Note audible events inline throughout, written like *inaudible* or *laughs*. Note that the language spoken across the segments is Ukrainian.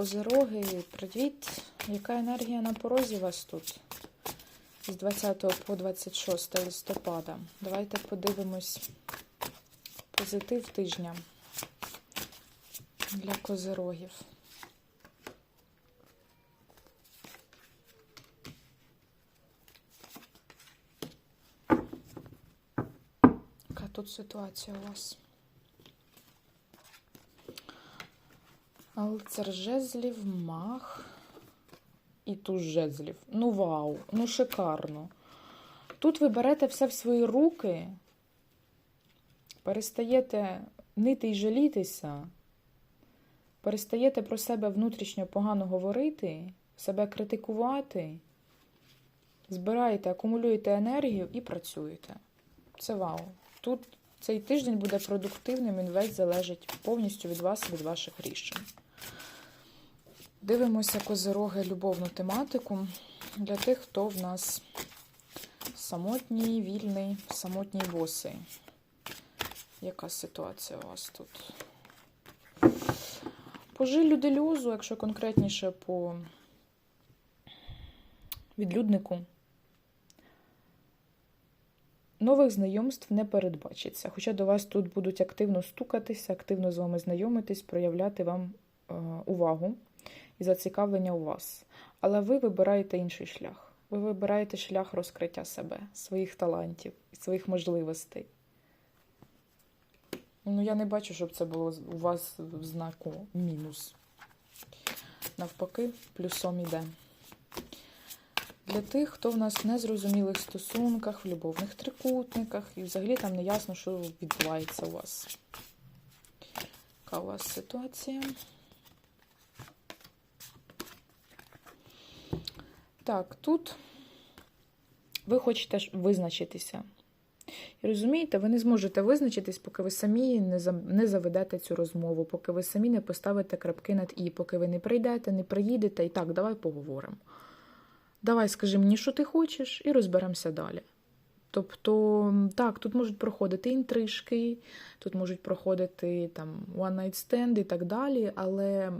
Козироги, привіт! Яка енергія на порозі вас тут? З 20 по 26 листопада. Давайте подивимось позитив тижня для козирогів. Яка тут ситуація у вас? Лицар жезлів, мах і туз жезлів. Ну вау, ну шикарно. Тут ви берете все в свої руки, перестаєте нити й жалітися, перестаєте про себе внутрішньо погано говорити, себе критикувати, збираєте, акумулюєте енергію і працюєте. Це вау. Тут цей тиждень буде продуктивним, він весь залежить повністю від вас, від ваших рішень. Дивимося козироги любовну тематику для тих, хто в нас самотній, вільний, самотній босий. Яка ситуація у вас тут? По жилю делюзу, якщо конкретніше по відлюднику, нових знайомств не передбачиться. Хоча до вас тут будуть активно стукатися, активно з вами знайомитись, проявляти вам увагу і зацікавлення у вас. Але ви вибираєте інший шлях. Ви вибираєте шлях розкриття себе, своїх талантів своїх можливостей. Ну, я не бачу, щоб це було у вас в знаку мінус. Навпаки, плюсом іде. Для тих, хто в нас в незрозумілих стосунках, в любовних трикутниках, і взагалі там не ясно, що відбувається у вас. Яка у вас ситуація? Так, тут ви хочете визначитися. І розумієте, ви не зможете визначитись, поки ви самі не заведете цю розмову, поки ви самі не поставите крапки над і, поки ви не прийдете, не приїдете. І так, давай поговоримо. Давай скажи мені, що ти хочеш, і розберемося далі. Тобто, так, тут можуть проходити інтрижки, тут можуть проходити там one night stand і так далі, але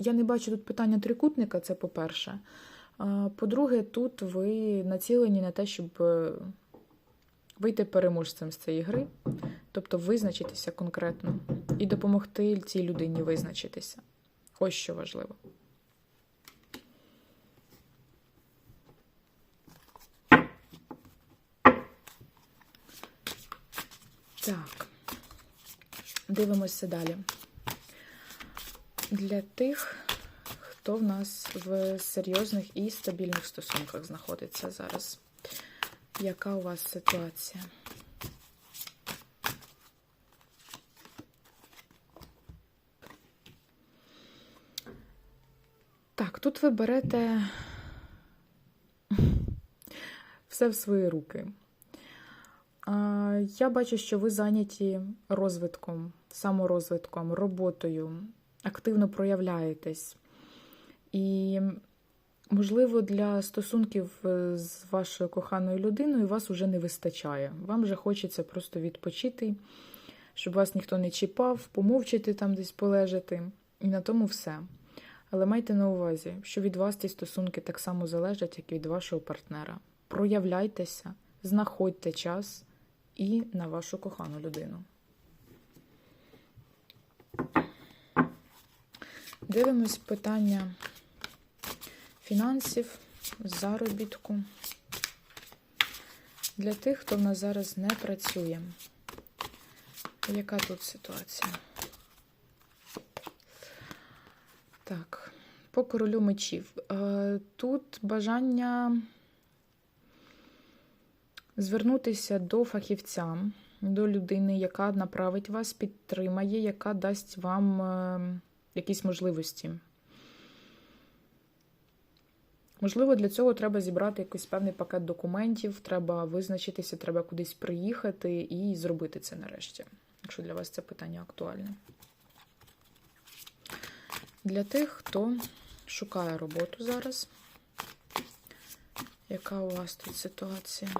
я не бачу тут питання трикутника, це по-перше. По-друге, тут ви націлені на те, щоб е, вийти переможцем з цієї гри, тобто визначитися конкретно і допомогти цій людині визначитися. Ось що важливо. Так, дивимося далі. Для тих, хто в нас в серйозних і стабільних стосунках знаходиться зараз. Яка у вас ситуація? Так, тут ви берете все в свої руки. Я бачу, що ви зайняті розвитком, саморозвитком, роботою, активно проявляєтесь. І, можливо, для стосунків е, з вашою коханою людиною вас вже не вистачає. Вам вже хочеться просто відпочити, щоб вас ніхто не чіпав, помовчати там десь полежати. І на тому все. Але майте на увазі, що від вас ці стосунки так само залежать, як і від вашого партнера. Проявляйтеся, знаходьте час і на вашу кохану людину. Дивимось питання фінансів, заробітку. Для тих, хто в нас зараз не працює. Яка тут ситуація? Так, по королю мечів. Е, Тут бажання звернутися до фахівця, до людини, яка направить вас, підтримає, яка дасть вам е, якісь можливості. Можливо, для цього треба зібрати якийсь певний пакет документів, треба визначитися, треба кудись приїхати і зробити це нарешті, якщо для вас це питання актуальне. Для тих, хто шукає роботу зараз, яка у вас тут ситуація?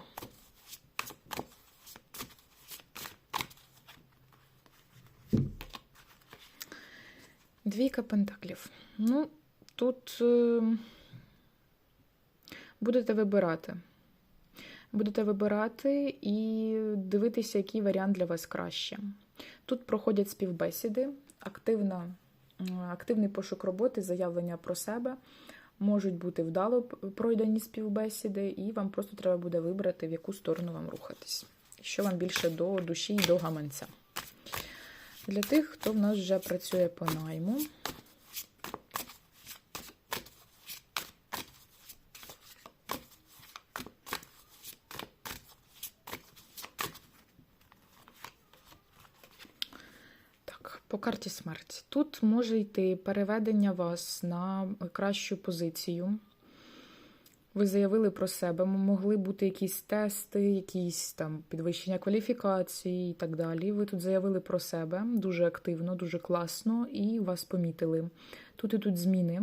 Двійка пентаклів. Ну, тут е, будете вибирати. Будете вибирати і дивитися, який варіант для вас краще. Тут проходять співбесіди, активна, активний пошук роботи, заявлення про себе. Можуть бути вдало пройдені співбесіди, і вам просто треба буде вибрати, в яку сторону вам рухатись. Що вам більше до душі і до гаманця. Для тих, хто в нас вже працює по найму. По карті смерті. Тут може йти переведення вас на кращу позицію. Ви заявили про себе, могли бути якісь тести, якісь там підвищення кваліфікації і так далі. Ви тут заявили про себе дуже активно, дуже класно, і вас помітили. Тут ідуть зміни,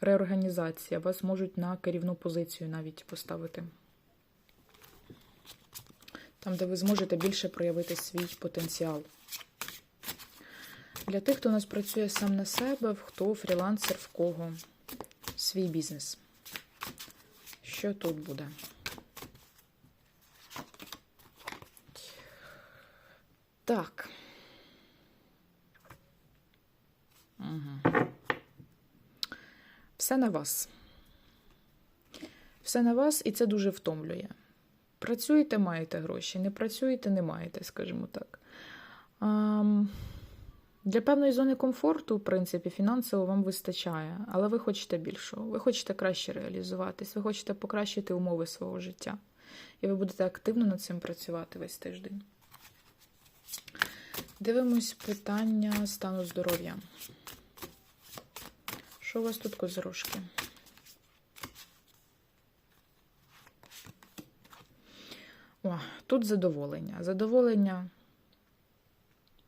реорганізація. Вас можуть на керівну позицію навіть поставити. Там, де ви зможете більше проявити свій потенціал. Для тих, хто у нас працює сам на себе, хто фрілансер, в кого свій бізнес. Що тут буде? Так. Угу. Все на вас. Все на вас, і це дуже втомлює. Працюєте, маєте гроші, не працюєте, не маєте, скажімо так. Ам, Для певної зони комфорту, в принципі, фінансово вам вистачає, але ви хочете більшого. Ви хочете краще реалізуватись, ви хочете покращити умови свого життя. І ви будете активно над цим працювати весь тиждень. Дивимось питання стану здоров'я. Що у вас тут козирожки? О, тут задоволення. Задоволення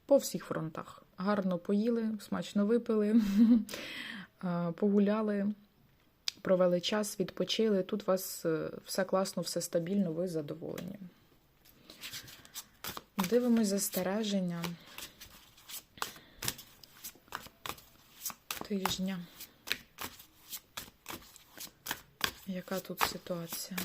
по всіх фронтах. Гарно поїли, смачно випили, *laughs* погуляли, провели час, відпочили. Тут у вас е, все класно, все стабільно, ви задоволені. Дивимось застереження тижня. Яка тут ситуація?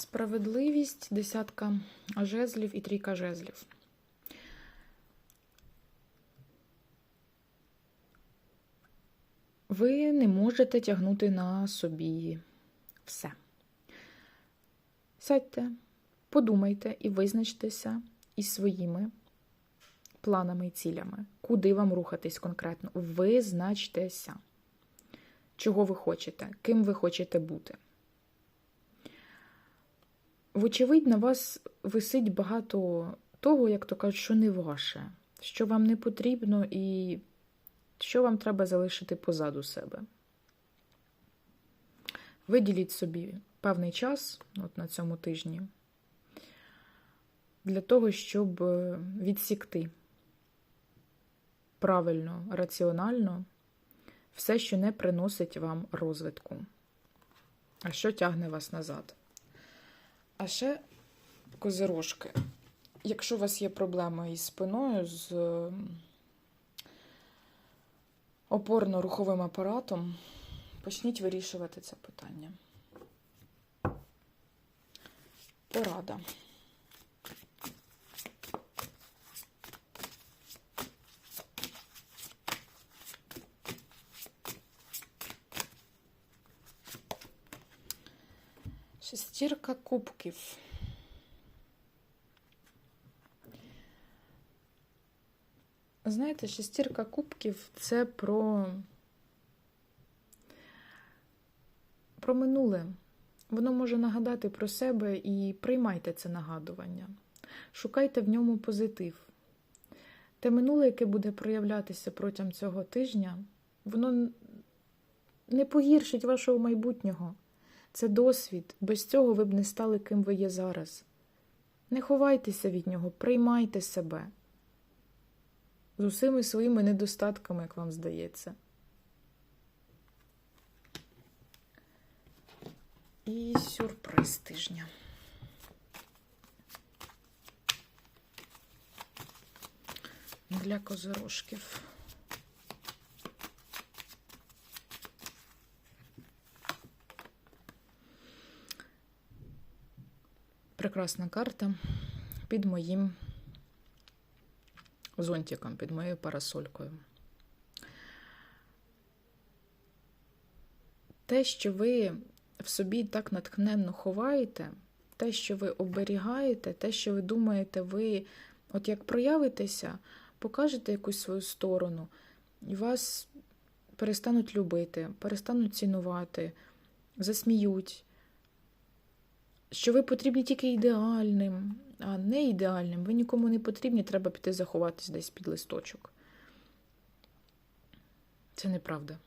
Справедливість, десятка жезлів і трійка жезлів. Ви не можете тягнути на собі все. Сядьте, подумайте і визначтеся із своїми планами і цілями, куди вам рухатись конкретно. Визначтеся, чого ви хочете, ким ви хочете бути. Вочевидь, на вас висить багато того, як то кажуть, що не ваше, що вам не потрібно і що вам треба залишити позаду себе. Виділіть собі певний час от на цьому тижні для того, щоб е, відсікти правильно, раціонально все, що не приносить вам розвитку, а що тягне вас назад. А ще козирожки. Якщо у вас є проблеми із спиною, з опорно-руховим апаратом, почніть вирішувати це питання. Порада. Шестірка кубків. Знаєте, шестірка кубків це про, про минуле. Воно може нагадати про себе і приймайте це нагадування. Шукайте в ньому позитив. Те минуле, яке буде проявлятися протягом цього тижня, воно не погіршить вашого майбутнього. Це досвід. Без цього ви б не стали, ким ви є зараз. Не ховайтеся від нього, приймайте себе з усіми своїми недостатками, як вам здається. І сюрприз тижня. Для козорожків. Прекрасна карта під моїм зонтиком, під моєю парасолькою. Те, що ви в собі так натхненно ховаєте, те, що ви оберігаєте, те, що ви думаєте, ви, от як проявитеся, покажете якусь свою сторону, і вас перестануть любити, перестануть цінувати, засміють, що ви потрібні тільки ідеальним, а не ідеальним. Ви нікому не потрібні, треба піти заховатись десь під листочок. Це неправда.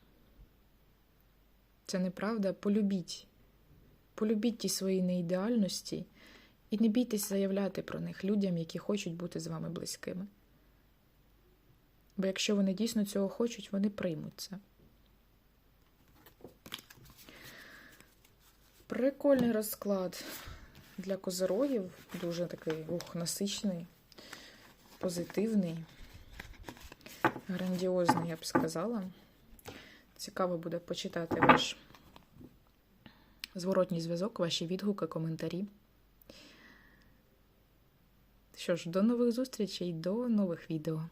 Це неправда. Полюбіть. Полюбіть ті свої неідеальності і не бійтесь заявляти про них людям, які хочуть бути з вами близькими. Бо якщо вони дійсно цього хочуть, вони приймуть це. Прикольний розклад для козирогів. Дуже такий ух, насичний, позитивний, грандіозний, я б сказала. Цікаво буде почитати ваш зворотній зв'язок, ваші відгуки, коментарі. Що ж, до нових зустрічей, до нових відео.